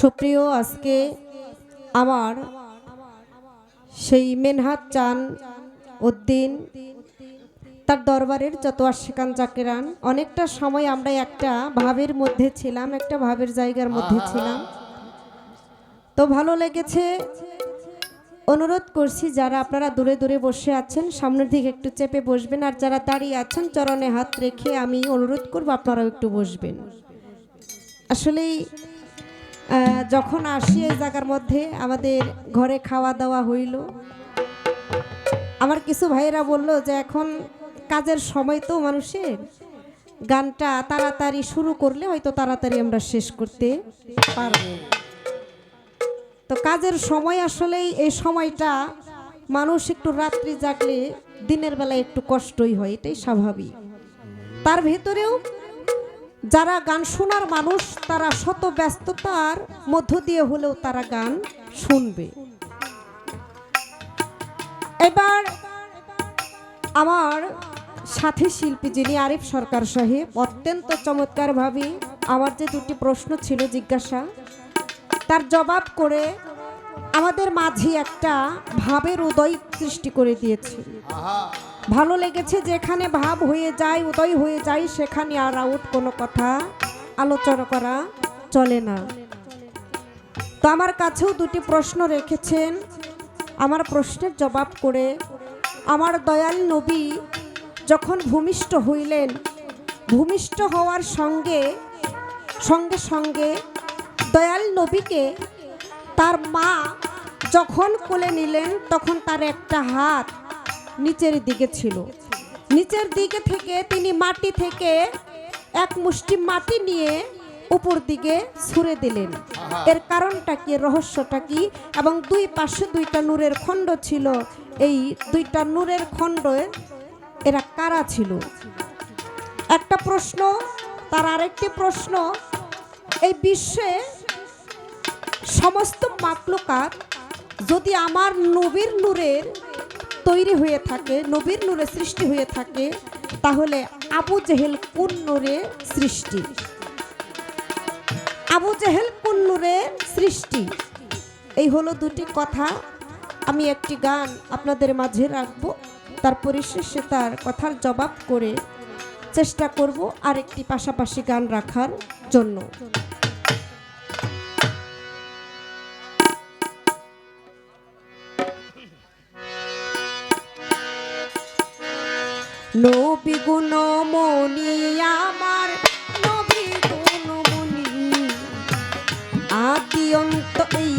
সুপ্রিয়, আজকে আমার সেই মেনহাত চান উদ্দিন, তার দরবারের যত আশিকান জাকেরান অনেকটা সময় আমরা একটা ভাবের মধ্যে ছিলাম, একটা ভাবের জায়গার মধ্যে ছিলাম। তো ভালো লেগেছে। অনুরোধ করছি, যারা আপনারা দূরে দূরে বসে আছেন, সামনের দিকে একটু চেপে বসবেন, আর যারা দাঁড়িয়ে আছেন, চরণে হাত রেখে আমি অনুরোধ করব, আপনারাও একটু বসবেন। আসলেই যখন আসি এই জায়গার মধ্যে, আমাদের ঘরে খাওয়া দাওয়া হইল। আমার কিছু ভাইয়েরা বলল যে, এখন কাজের সময় তো মানুষের। গানটা তাড়াতাড়ি শুরু করলে হয়তো তাড়াতাড়ি আমরা শেষ করতে পারব। তো কাজের সময় আসলেই এই সময়টা মানুষ একটু রাত্রি জাগলে দিনের বেলায় একটু কষ্টই হয়, এটাই স্বাভাবিক। তার ভেতরেও যারা গান শোনার মানুষ, তারা শত ব্যস্ততার মধ্য দিয়ে হলেও তারা গান শুনবে। এবার আমার সাথী শিল্পী যিনি আরিফ সরকার সাহেব, অত্যন্ত চমৎকারভাবে আমার যে দুটি প্রশ্ন ছিল জিজ্ঞাসা, তার জবাব করে আমাদের মাঝে একটা ভাবের উদয় সৃষ্টি করে দিয়েছে। ভালো লেগেছে, যেখানে ভাব হয়ে যায়, উদয় হয়ে যায়, সেখানে আর আউট কোনো কথা আলোচনা করা চলে না। তো আমার কাছেও দুটি প্রশ্ন রেখেছেন। আমার প্রশ্নের জবাব করে, আমার দয়াল নবী যখন ভূমিষ্ঠ হইলেন, ভূমিষ্ঠ হওয়ার সঙ্গে সঙ্গে সঙ্গে দয়াল নবীকে তার মা যখন কোলে নিলেন, তখন তার একটা হাত নিচের দিকে ছিল। নিচের দিকে থেকে তিনি মাটি থেকে এক মুষ্টি মাটি নিয়ে উপর দিকে ছুঁড়ে দিলেন। এর কারণটা কি রহস্যটা কি? এবং দুই পাশে দুইটা নূরের খণ্ড ছিল। এই দুইটা নূরের খণ্ড এরা কারা ছিল? একটা প্রশ্ন তার আরেকটি প্রশ্ন এই বিশ্বে সমস্ত মাকলুকাত যদি আমার নবীর নূরের তৈরি হয়ে থাকে, নবীর নূরে সৃষ্টি হয়ে থাকে, তাহলে আবু জেহেল কোন নূরে সৃষ্টি? আবু জেহেল কোন নূরে সৃষ্টি? এই হলো দুটি কথা। আমি একটি গান আপনাদের মাঝে রাখব, তার পরিশেষে তার কথার জবাব করে চেষ্টা করব আরেকটি পাশাপাশি গান রাখার জন্য। নবী গুণ মনি আমার নবী গুণ মনি আদি অন্ত এই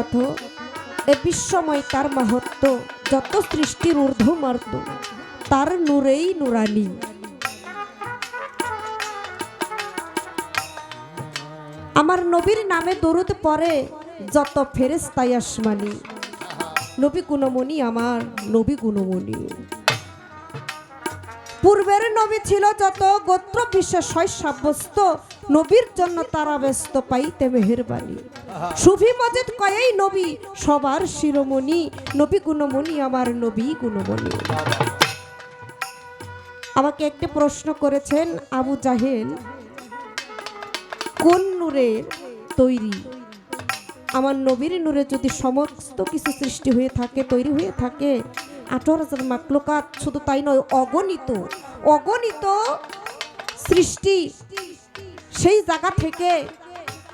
কত এ বিশ্বময় তার মাহাত্ম, যত সৃষ্টির ঊর্ধ্বমার্ত তার নূরেই নুরানি। আমার নবীর নামে দরুদ পরে যত ফেরেস্তাই আসমানি। নবী গুণমণি আমার, নবী গুণমণি। পূর্বের নবী ছিল যত গোত্র বিশেষ হয় সাব্যস্ত নবীর জন্য তারা ব্যস্ত পাইতে মেহেরবানি। সুফি মজিদ কয়েই নবী, সবার শিরোমণি। নবী গুণমণি, আমার নবী গুণমণি। আমাকে একটি প্রশ্ন করেছেন আবু জাহেল, কোন নূরের তৈরি? আমার নবীর নূরে যদি সমস্ত কিছু সৃষ্টি হয়ে থাকে, তৈরি হয়ে থাকে, আঠারো হাজার মাকলুকাত শুধু তাই নয়, অগণিত অগণিত সৃষ্টি সেই জায়গা থেকে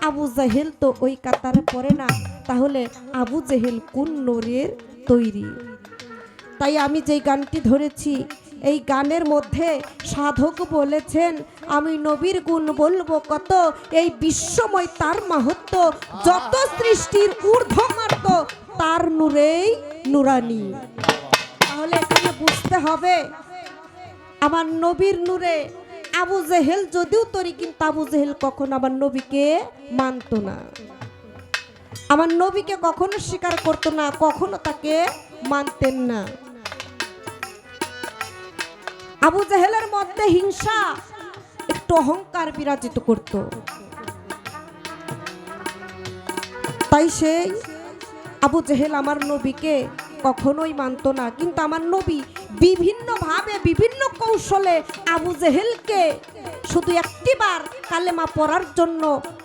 আবু জাহেল তো ওই কাতারে পড়ে না, তাহলে আবু জেহেল কোন নূরের তৈরি? তাই আমি যেই গানটি ধরেছি, এই গানের মধ্যে সাধক বলেছেন, আমি নবীর গুণ বলব কত, এই বিশ্বময় তার মাহাত্ম, যত সৃষ্টির ঊর্ধ্বমার্গ তার নূরেই নুরানি। তাহলে এখানে বুঝতে হবে, আমার নবীর নূরে আবু জেহেল, যদিও তরি, কিন্তু আবু জেহেল কখনো আমার নবীকে মানতো না। আমার নবীকে কখনো স্বীকার করতো না, কখনো তাকে মানতেন না। আবু জাহেলের মধ্যে হিংসা, একটু অহংকার বিরাজিত করত। তাই সেই আবু জেহেল আমার নবীকে কখনোই মানতো না। কিন্তু আমার নবী বিভিন্নভাবে বিভিন্ন কৌশলে আবু জেহেলকে শুধু একটিবার কালেমা পড়ার জন্য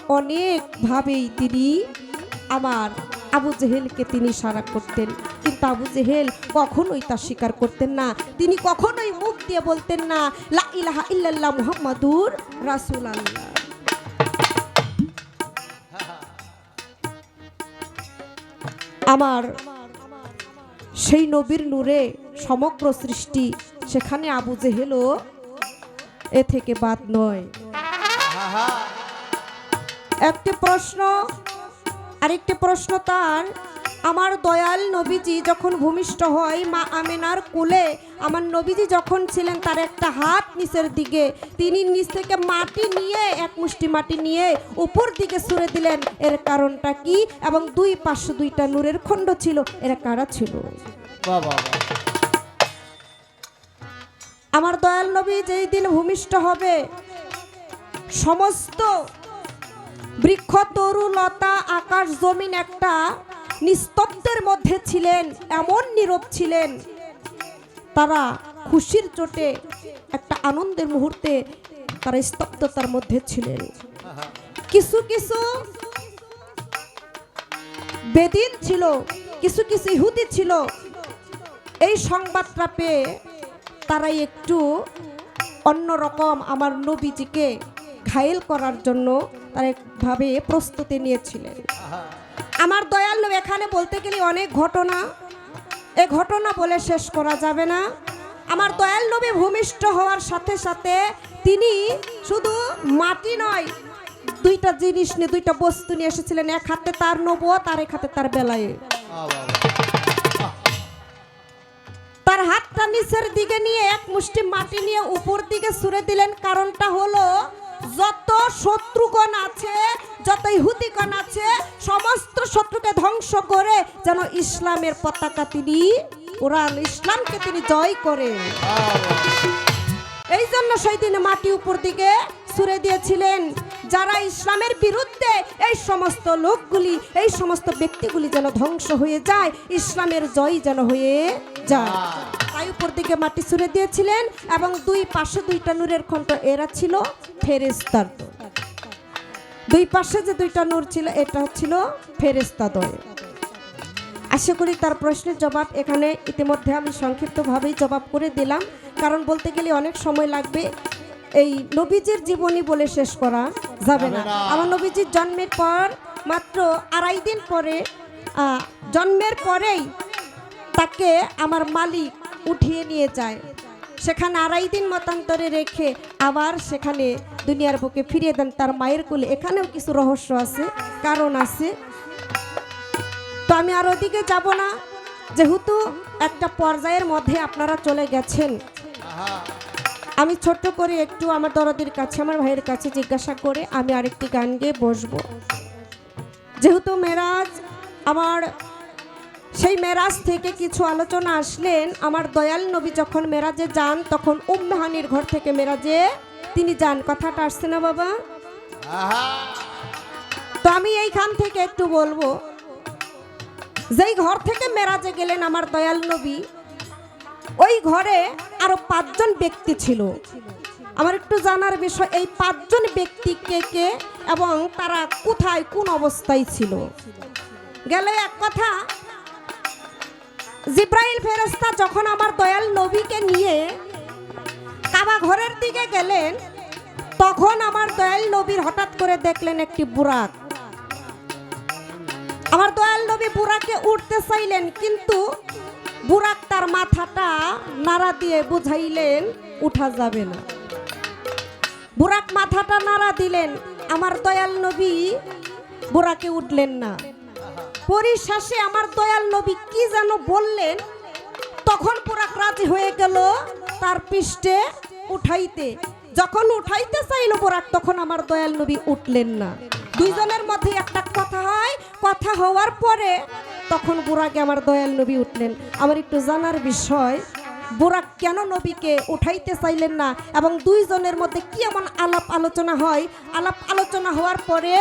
অনেকভাবেই তিনি আমার আবু জেহেলকে তিনি সারা করতেন। কিন্তু আবু জেহেল কখনোই তা স্বীকার করতেন না। তিনি কখনোই মুখ দিয়ে বলতেন না, লা ইলাহা ইল্লাল্লাহ মুহাম্মাদুর রাসূল আল্লাহ আমার সেই নবীর নূরে সমগ্র সৃষ্টি সেখানে আবু জেহেলও এ থেকে বাদ নয়। একটি প্রশ্ন, আরেকটি প্রশ্ন তার। আমার দয়াল নবীজি যখন ভূমিষ্ঠ হয় মা আমেনার কোলে আমার নবীজি যখন ছিলেন তার একটা হাত নিচের দিকে তিনি নিচ থেকে মাটি নিয়ে এক মুষ্টি মাটি নিয়ে উপর দিকে ছুঁড়ে দিলেন। এর কারণটা কি? এবং দুই পাশে দুইটা নূরের খণ্ড ছিল এরা কারা ছিল? বাবা আমার দয়াল নবী যেই দিন ভূমিষ্ঠ হবে সমস্ত বৃক্ষ তরু লতা আকাশ জমিন একটা নিস্তব্ধের মধ্যে ছিলেন, এমন নীরব ছিলেন। তারা খুশির চোটে একটা আনন্দের মুহূর্তে তারা স্তব্ধতার মধ্যে ছিলেন। কিছু কিছু বেদিন ছিল, কিছু কিছু ইহুদি ছিল। এই সংবাদটা পেয়ে তারাই একটু অন্যরকম আমার নবীজিকে ঘায়েল করার জন্য তারা একভাবে প্রস্তুতি নিয়েছিলেন। আমার দয়াল নবী, এখানে বলতে গেলে অনেক ঘটনা। এ ঘটনা বলে শেষ করা যাবে না। আমার দয়াল নবী ভূমিষ্ঠ হওয়ার সাথে সাথে তিনি শুধু মাটি নয়, দুইটা জিনিস নিয়ে, দুইটা বস্তু নিয়ে এসেছিলেন। এক হাতে তার নবুয়ত তার এক হাতে তার বেলায়। তার হাতটা নিচের দিকে নিয়ে এক মুষ্টি মাটি নিয়ে উপর দিকে ছুঁড়ে দিলেন। কারণটা হলো যত শত্রুগণ আছে যত ইহুদিগণ আছে সমস্ত শত্রুকে ধ্বংস করে যেন ইসলামের পতাকা তিনি কোরআন ইসলামকে তিনি জয় করে। এই জন্য সেই দিন মাটি উপর দিকে ছুড়ে দিয়েছিলেন। যারা ইসলামের বিরুদ্ধে এই সমস্ত লোকগুলি, এই সমস্ত ব্যক্তিগুলি যেন ধ্বংস হয়ে যায়, ইসলামের জয় যেন হয়ে যায়। তাই উপর দিকে মাটি ছুড়ে দিয়েছিলেন এবং দুই পাশে দুইটা নূরের খণ্ড এরা ছিল ফেরেস্তার দুই পাশে যে দুইটা নূর ছিল, এটা ছিল ফেরেস্তা দল। আশা করি তার প্রশ্নের জবাব এখানে ইতিমধ্যে আমি সংক্ষিপ্তভাবেই জবাব করে দিলাম, কারণ বলতে গেলে অনেক সময় লাগবে। এই নবীজির জীবনী বলে শেষ করা যাবে না। আমার নবীজির জন্মের পর মাত্র আড়াই দিন পরে জন্মের পরেই তাকে আমার মালিক উঠিয়ে নিয়ে যায়। সেখানে আড়াই দিন মতান্তরে রেখে আবার সেখানে দুনিয়ার বুকে ফিরিয়ে দেন তার মায়ের কোলে। এখানেও কিছু রহস্য আছে কারণ আছে। তো আমি আর ওদিকে যাব না। যেহেতু একটা পর্যায়ের মধ্যে আপনারা চলে গেছেন। আমি ছোট্ট করে একটু আমার দরদির কাছে, আমার ভাইয়ের কাছে জিজ্ঞাসা করে আমি আরেকটি গান গেয়ে বসবো। যেহেতু মেরাজ, আমার সেই মেরাজ থেকে কিছু আলোচনা আসলেন, আমার দয়াল নবী যখন মেরাজে যান, তখন উম্মেহানির ঘর থেকে মেরাজে তিনি যান। কথাটা আসছে না বাবা? তো আমি এইখান থেকে একটু বলব, যেই ঘর থেকে মেরাজে গেলেন আমার দয়াল নবী ওই ঘরে আরও পাঁচজন ব্যক্তি ছিল। আমার একটু জানার বিষয়, এই পাঁচজন ব্যক্তি কে কে এবং তারা কোথায়, কোন অবস্থায় ছিল? গেলে এক কথা, জিব্রাইল ফেরেস্তা যখন আমার দয়াল নবীকে নিয়ে কাবা ঘরের দিকে গেলেন, তখন আমার দয়াল নবীর হঠাৎ করে দেখলেন একটি বুরাক। আমার দয়াল নবী বুড়াকে উঠতে চাইলেন, কিন্তু বুড়াক তার মাথাটা নাড়া দিয়ে বুঝাইলেন, উঠা যাবে না। বুড়াক মাথাটা নাড়া দিলেন, আমার দয়াল নবী বুড়াকে উঠলেন না। পরিশেষে আমার দয়াল নবী কি যেন বললেন, তখন বুড়াক রাজি হয়ে গেল তার পৃষ্ঠে উঠাইতে। যখন উঠাইতে চাইল বুড়াক, তখন আমার দয়াল নবী উঠলেন না। দুইজনের মধ্যে একটা কথা হয় কথা হওয়ার পরে তখন বুড়াকে আমার দয়াল নবী উঠলেন। আমার একটু জানার বিষয় বুড়াক কেন নবীকে উঠাইতে চাইলেন না এবং দুইজনের মধ্যে কি এমন আলাপ আলোচনা হয়? আলাপ আলোচনা হওয়ার পরে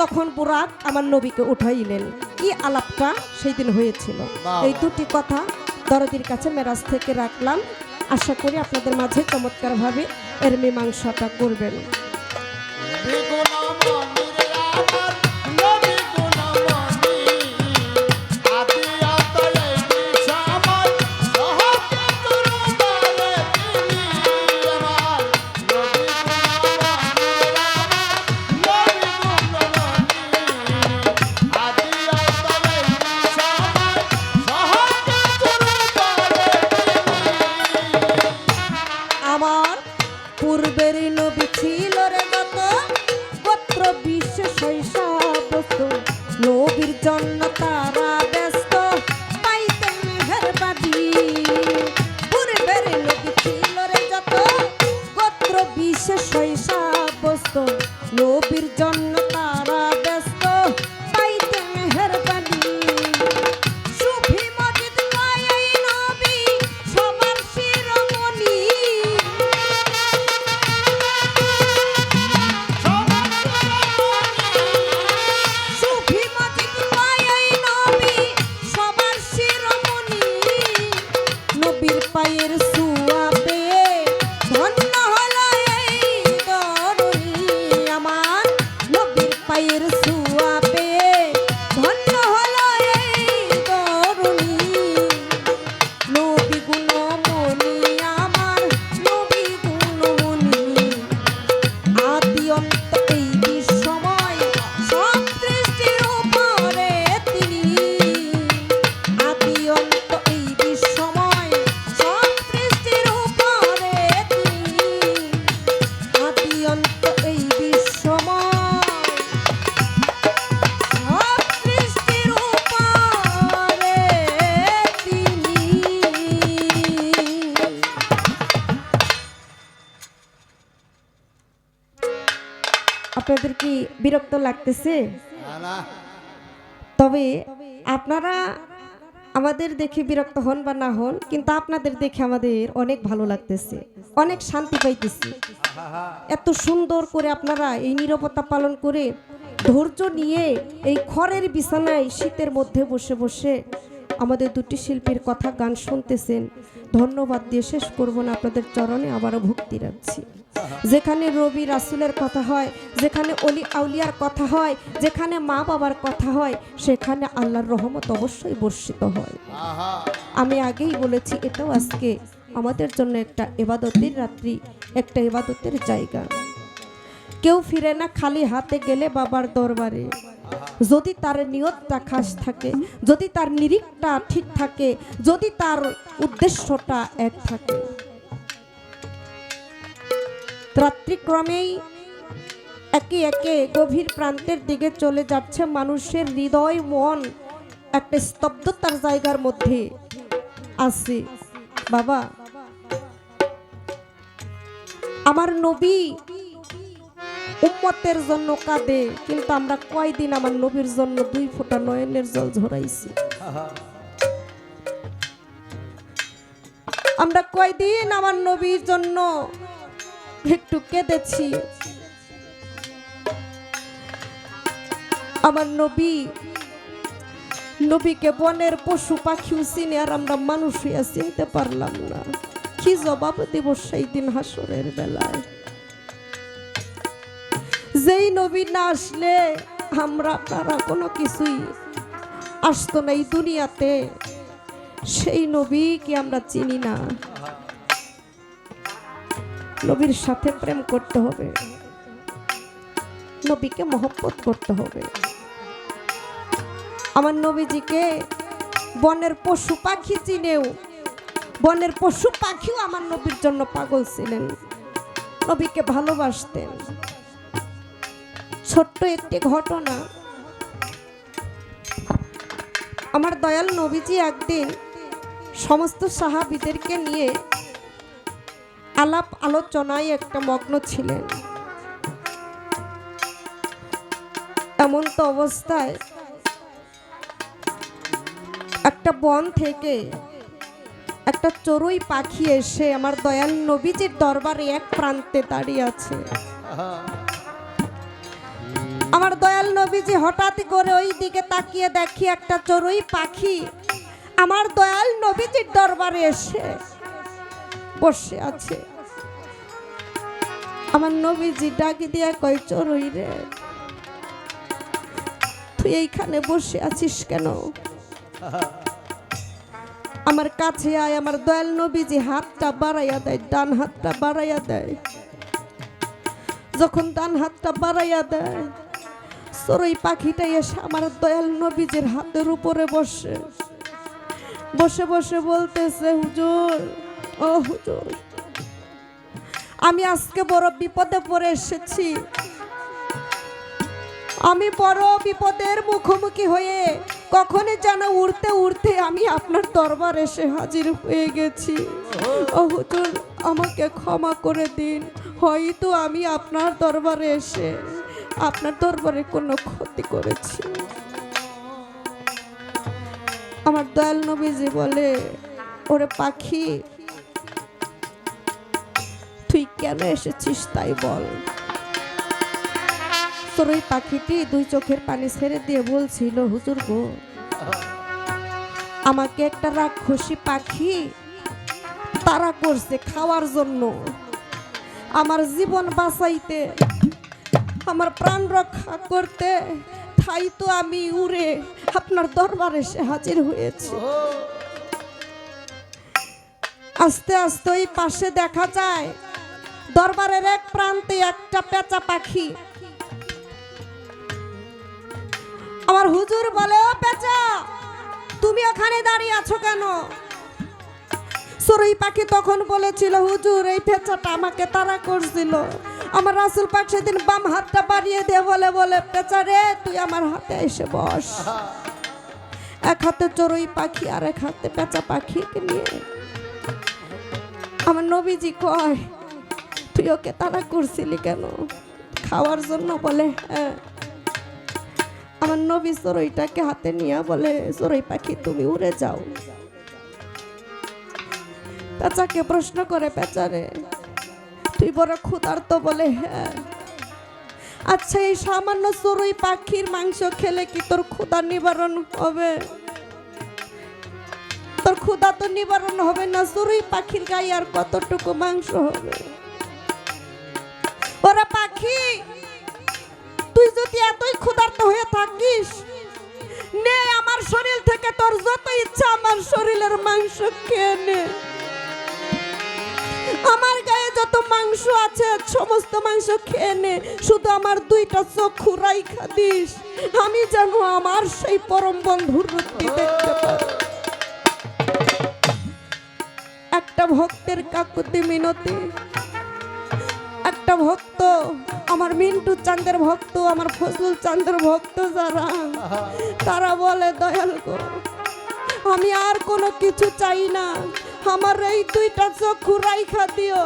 তখন বুড়াক আমার নবীকে উঠাইলেন। কি আলাপটা? সেই দিন হয়েছিল এই দুটি কথা দরদির কাছে মেরাজ থেকে রাখলাম। আশা করি আপনাদের মাঝে চমৎকারভাবে এর মীমাংসাটা করবেন। লাগতেছে। তবে আপনারা আমাদের দেখে বিরক্ত হন বা না হন কিন্তু আপনাদের দেখে আমাদের অনেক ভালো লাগতেছে অনেক শান্তি পাইতেছি। এত সুন্দর করে আপনারা এই নিরাপত্তা পালন করে ধৈর্য নিয়ে এই খড়ের বিছানায় শীতের মধ্যে বসে বসে আমাদের দুটি শিল্পীর কথা গান শুনতেছেন। ধন্যবাদ দিয়ে শেষ করব না, আপনাদের চরণে আবারও ভক্তি রাখছি। যেখানে রবি রাসুলের কথা হয়, যেখানে অলি আউলিয়ার কথা হয়, যেখানে মা বাবার কথা হয়, সেখানে আল্লাহর রহমত অবশ্যই বর্ষিত হয়। আমি আগেই বলেছি, এটাও আজকে আমাদের জন্য একটা এবাদতের রাত্রি, একটা এবাদতের জায়গা। কেউ ফিরে না খালি হাতে গেলে বাবার দরবারে। যদি তার নিয়তটা খাস থাকে, যদি তার নিরিখটা ঠিক থাকে, যদি তার উদ্দেশ্যটা এক থাকে। রাত্রিক্রমেই একে একে গভীর প্রান্তের দিকে চলে যাচ্ছে মানুষের হৃদয়, মন, একটা স্তব্ধতার জায়গার মধ্যে আছে। বাবা, আমার নবী উম্মতের জন্য কাঁদে, কিন্তু আমরা কয়দিন আমার নবীর জন্য দুই ফোঁটা নয়নের জল ঝরাইছি। আমরা কয়দিন আমার নবীর জন্য একটু কেঁদেছি। আমার নবী, নবীকে বনের পশু পাখিও চিনে আর আমরা মানুষ হইয়া চিনতে পারলাম না। কি জবাব দেব সেই দিন হাসরের বেলায়? যেই নবী না আসলে আমরা তারা কোনো কিছুই আসতো না এই দুনিয়াতে। সেই নবী কি আমরা চিনি না। নবীর সাথে প্রেম করতে হবে। নবীকে মহব্বত করতে হবে। আমার নবীজিকে বনের পশু পাখি চিনেও, বনের পশু পাখিও আমার নবীর জন্য পাগল ছিলেন। নবীকে ভালোবাসতেন। ছোট্ট একটি ঘটনা। আমার দয়াল নবীজি একদিন সমস্ত সাহাবিদেরকে নিয়ে আলাপ আলোচনায় একটা মগ্ন ছিলেন। এমন তো অবস্থায় একটা বন থেকে একটা চড়ুই পাখি এসে আমার দয়াল নবীজির দরবারে এক প্রান্তে দাঁড়িয়ে আছে। আমার দয়াল নবীজি হঠাৎ করে ওই দিকে তাকিয়ে দেখি একটা চড়ুই পাখি। আমার দয়াল নবীজির দরবারে এসে বসে আছে। আমার নবীজি ডাকি দিয়া কয়, চড়ুই রে, তুই এইখানে বসে আছিস কেন? আমার কাছে আয়, আমার দয়াল নবীজি হাতটা বাড়াইয়া দেয়, ডান হাতটা বাড়াইয়া দেয়। যখন ডান হাতটা বাড়াইয়া দেয় সরই পাখিটা এসে আমার দয়াল নবীজির হাতের উপরে বসে। বসে বসে বলতেছে, হুজুর, ও হুজুর, আমি আজকে বড় বিপদে পড়ে এসেছি। আমি বড় বিপদের মুখোমুখি হয়ে কখনই যেন উড়তে উড়তে আমি আপনার দরবার এসে হাজির হয়ে গেছি। ও হুজুর, আমাকে ক্ষমা করে দিন, হয়তো আমি আপনার দরবারে এসে আপনার দরবারে কোনো ক্ষতি করেছি। আমার দয়াল নবীজি বলে, ওরে পাখি, তুই কেন এসেছিস তাই বল? তোর ওই পাখিটি দুই চোখের পানি ছেড়ে দিয়ে বলছিল, হুজুর গো, আমাকে একটা রাক্ষসী পাখি তারা করছে খাওয়ার জন্য। আমার জীবন বাঁচাইতে আমার প্রাণ রক্ষা করতে। তাই তো আমি উড়ে আপনার দরবারে এসে হাজির হয়েছি। আস্তে আস্তে ওই পাশে দেখা যায়, দরবারের এক প্রান্তে একটা পেঁচা পাখি। আমার হুজুর বলে, ও পেঁচা, তুমি ওখানে দাঁড়িয়ে আছো কেন? সরই পাখি তখন বলেছিল, হুজুর, এই পেঁচাটা আমাকে তারা করছিল। আমার রাসুল পাক সেদিন বাম হাতটা বাড়িয়ে দিয়ে বলে বলে, পেঁচা রে, তুই আমার হাতে এসে বস। এক হাতে চড়ুই পাখি আর এক হাতে পেঁচা পাখিকে নিয়ে। আমার নবীজি কয়, তুই ওকে তারা করছিলি কেন? খাওয়ার জন্য বলে হ্যাঁ। আমার নবী চড়ইটাকে হাতে নিয়ে বলে চড়ই পাখি, তুমি উড়ে যাও। পেঁচাকে প্রশ্ন করে পেঁচারে। তুই বড় ক্ষুধার্ত বলে হ্যাঁ। আচ্ছা এই সামান্য চড়ুই পাখির মাংস খেলে কি তোর ক্ষুধা নিবারণ হবে? তোর ক্ষুধা তো নিবারণ হবে না, চড়ুই পাখির গায়ে আর কতটুকু মাংস হবে? ওরা পাখি, তুই যদি এতই ক্ষুধার্ত হয়ে থাকিস, নে আমার শরীর থেকে তোর যত ইচ্ছা আমার শরীরের মাংস খেয়ে নে। আমার গায়ে যত মাংস আছে, সমস্ত মাংস খেয়ে নে। শুধু আমার দুইটা চক্ষু রাইখা দিস। আমি যেন আমার সেই পরম বন্ধুর রূপটি দেখতে একটা ভক্তের কাকুতি মিনতি। একটা ভক্ত, আমার মিন্টু চাঁদের ভক্ত, আমার ফজলুল চাঁদের ভক্ত যারা, তারা বলে, দয়াল গো, আমি আর কোনো কিছু চাই না। আমার এই দুইটা চক্ষু রাইখা দিও।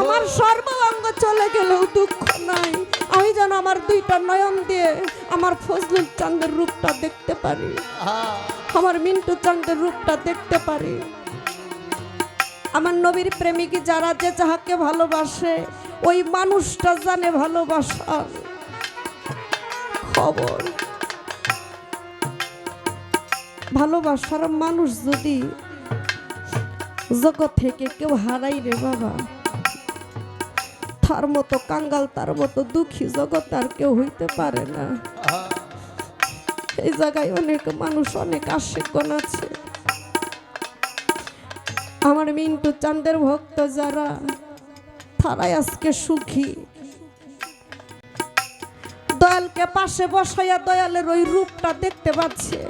আমার সর্ব অঙ্গ চলে গেলেও দুঃখ নাই। আমি যেন আমার দুইটা নয়ন দিয়ে আমার ফজলুল চাঁদের রূপটা দেখতে পারি। আমার মিন্টু চাঁদের রূপটা দেখতে পারি। আমার নবীর প্রেমিক যারা যে যাহাকে ভালোবাসে, ওই মানুষটা জানে ভালোবাসার খবর। ভালোবাসার মানুষ যদি জগৎ থেকে কেউ হারাই রে বাবা। তার মতো কাঙ্গাল, তার মতো দুঃখী জগৎ আর কেউ হইতে পারে না। এই জায়গায় অনেক মানুষ, অনেক আশেকন আছে। আমার মিন্টু চান্দের ভক্ত যারা, তারাই আজকে সুখী। দয়ালকে পাশে বসাইয়া দয়ালের ওই রূপটা দেখতে পাচ্ছে।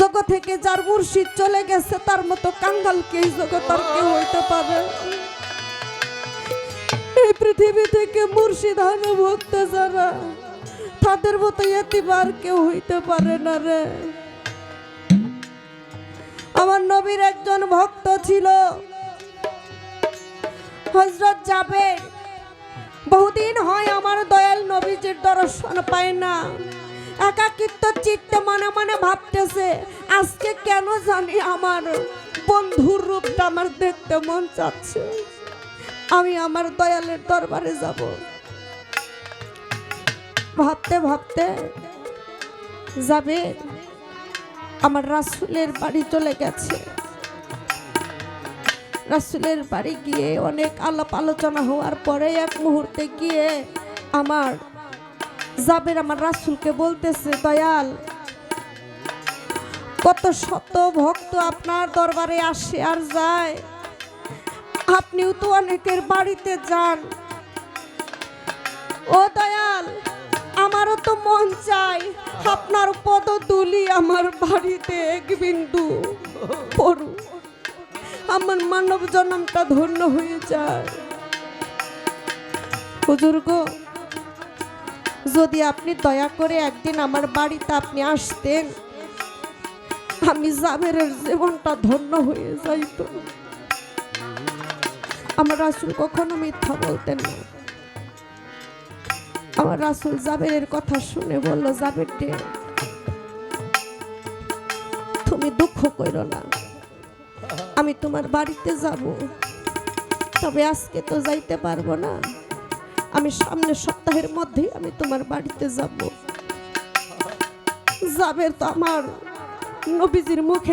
জগৎ থেকে যার মুর্শিদ চলে গেছে, তার মতো কাঙ্গালকে এই জগৎ আর কেউ হইতে পারে। এই পৃথিবী থেকে মুর্শিদ হানো ভক্ত যারা, তাদের মতো এতিবার কেউ হইতে পারে না রে। আমার নবীর একজন ভক্ত ছিল, হজরত যাবে বহুদিন হয় আমার দয়াল নবীজির দর্শন পায় না। একাকিত্ব চিত্তে মনে মনে ভাবতেছে? আজকে কেন জানি আমার বন্ধুর রূপটা আমার দেখতে মন চাচ্ছে। আমি আমার দয়ালের দরবারে যাব। ভাবতে ভাবতে যাবে, আমার রাসুলের বাড়ি চলে গেছে। রাসুলের বাড়ি গিয়ে অনেক আলাপ আলোচনা হওয়ার পরে এক মুহূর্তে গিয়ে আমার জাবের আমার রাসুলকে বলতেছে, দয়াল, কত শত ভক্ত আপনার দরবারে আসে আর যায়। আপনিও তো অনেকের বাড়িতে যান। ও দয়াল, আমারও তো মন চাই। আপনার পদ তুলি আমার বাড়িতে এক বিন্দু পড়ু আমার মানব জন্মটা ধন্য হয়ে যায়। হুজুর গো যদি আপনি দয়া করে একদিন আমার বাড়িতে আপনি আসতেন, আমি জাবেরের জীবনটা ধন্য হয়ে যাইত। আমার রাসুল কখনো মিথ্যা বলতেন না। আমার রাসুল জাবেরের কথা শুনে বলল, জাবের ডে তুমি দুঃখ করো না। আমি তোমার বাড়িতে যাব। তবে আজকে তো যাইতে পারব না। আমি সামনের সপ্তাহের মধ্যেই আমি তোমার বাড়িতে যাব। যাবে তো আমার নবীজির মুখে।